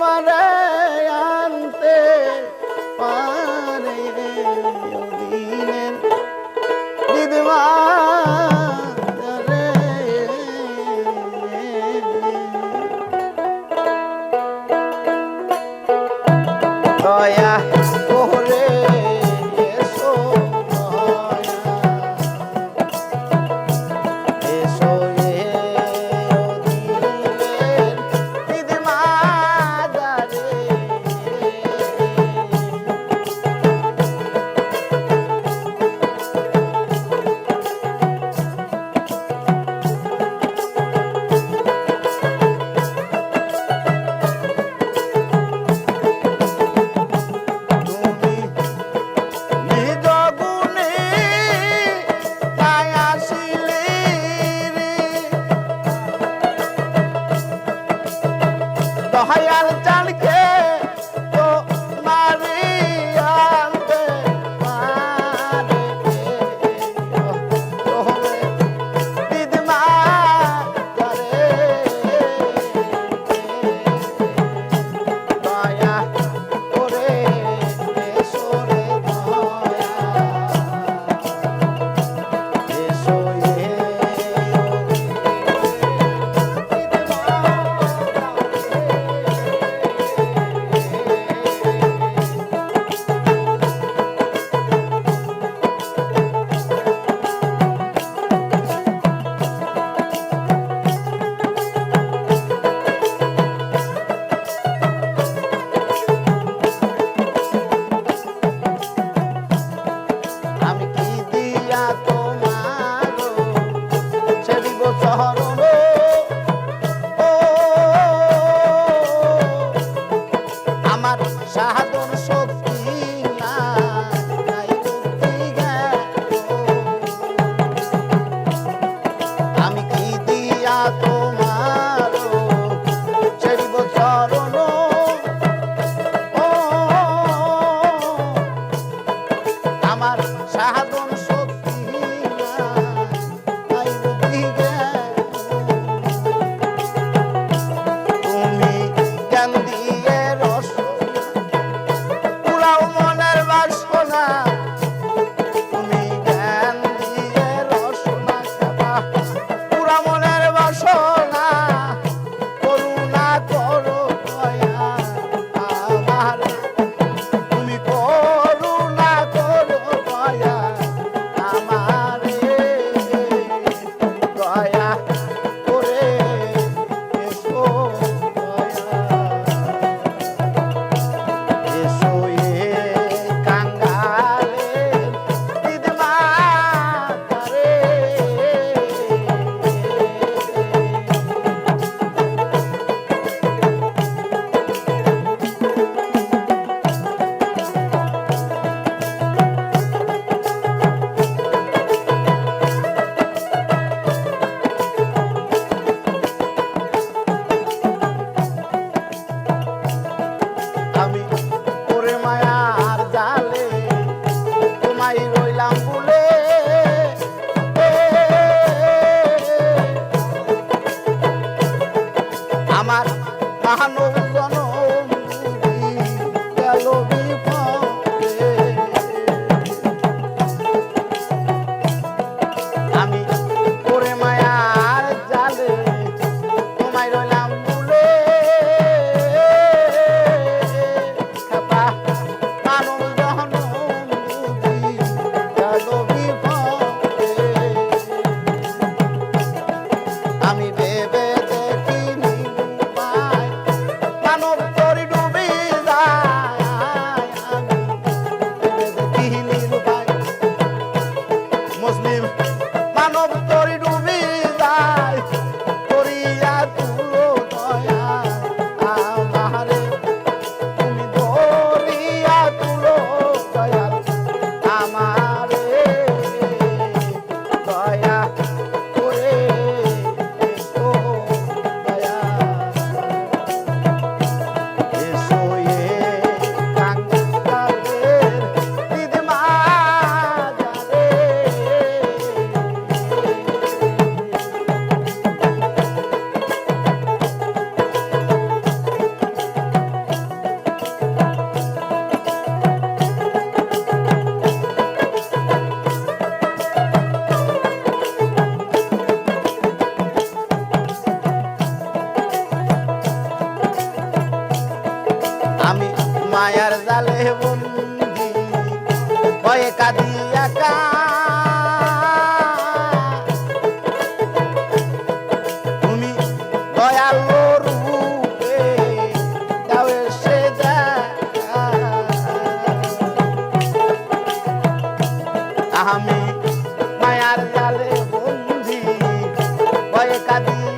তোমারে আনতে পারে দিনের দিদমা Oh yeah. darling girl. সাধন শক্তি amar. মায়ার জালে বন্ধি ভয় কাঁদি